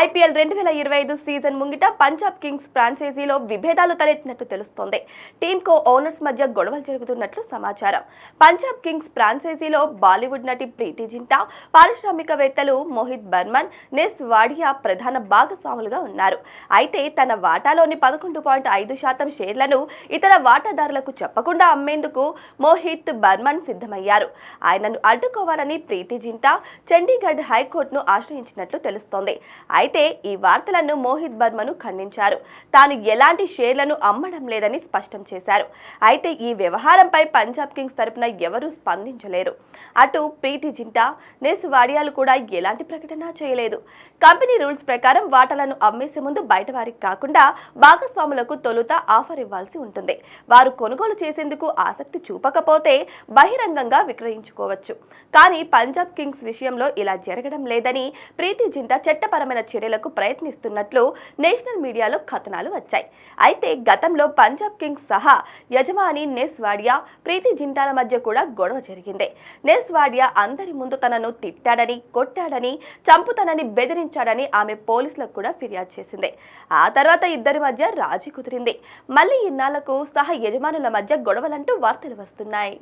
IPL రెండు వేల ఇరవై ఐదు సీజన్ ముంగిట పంజాబ్ కింగ్స్ ఫ్రాంచైజీలో విభేదాలు తలెత్తినట్టు తెలుస్తోంది. టీమ్ కో ఓనర్స్ మధ్య గొడవలు జరుగుతున్నట్లు సమాచారం. పంజాబ్ కింగ్స్ ఫ్రాంచైజీలో బాలీవుడ్ నటి ప్రీతి జింటా పారిశ్రామికవేత్తలు మోహిత్ బర్మన్ నెస్ వాడియా ప్రధాన భాగస్వాములుగా ఉన్నారు. అయితే తన వాటాలోని పదకొండు పాయింట్ ఐదు శాతం షేర్లను ఇతర వాటాదారులకు చెప్పకుండా అమ్మేందుకు మోహిత్ బర్మన్ సిద్ధమయ్యారు. ఆయనను అడ్డుకోవాలని ప్రీతి జింటా చండీగఢ్ హైకోర్టును ఆశ్రయించినట్లు తెలుస్తోంది. అయితే ఈ వార్తలను మోహిత్ బర్మను ఖండించారు. తాను ఎలాంటి షేర్లను అమ్మడం లేదని స్పష్టం చేశారు. అయితే ఈ వ్యవహారంపై పంజాబ్ కింగ్స్ తరపున ఎవరూ స్పందించలేరు. అటు ప్రీతి జింటా నెస్ వాడియాలు కూడా ఎలాంటి ప్రకటన చేయలేదు. కంపెనీ రూల్స్ ప్రకారం వాటాలను అమ్మేసే ముందు బయట వారికి కాకుండా భాగస్వాములకు తొలుత ఆఫర్ ఇవ్వాల్సి ఉంటుంది. వారు కొనుగోలు చేసేందుకు ఆసక్తి చూపకపోతే బహిరంగంగా విక్రయించుకోవచ్చు. కానీ పంజాబ్ కింగ్స్ విషయంలో ఇలా జరగడం లేదని ప్రీతి జింటా చట్టపరమైన చర్యలకు ప్రయత్నిస్తున్నట్లు నేషనల్ మీడియాలో కథనాలు వచ్చాయి. అయితే గతంలో పంజాబ్ కింగ్స్ సహా యజమాని నెస్ వాడియా ప్రీతి జింటాల మధ్య కూడా గొడవ జరిగింది. నెస్ వాడియా అందరి ముందు తనను తిట్టాడని కొట్టాడని చంపుతానని బెదిరించాడని ఆమె పోలీసులకు కూడా ఫిర్యాదు చేసింది. ఆ తర్వాత ఇద్దరి మధ్య రాజీ కుదిరింది. మళ్ళీ ఇన్నాళ్ళకు సహా యజమానుల మధ్య గొడవలంటూ వార్తలు వస్తున్నాయి.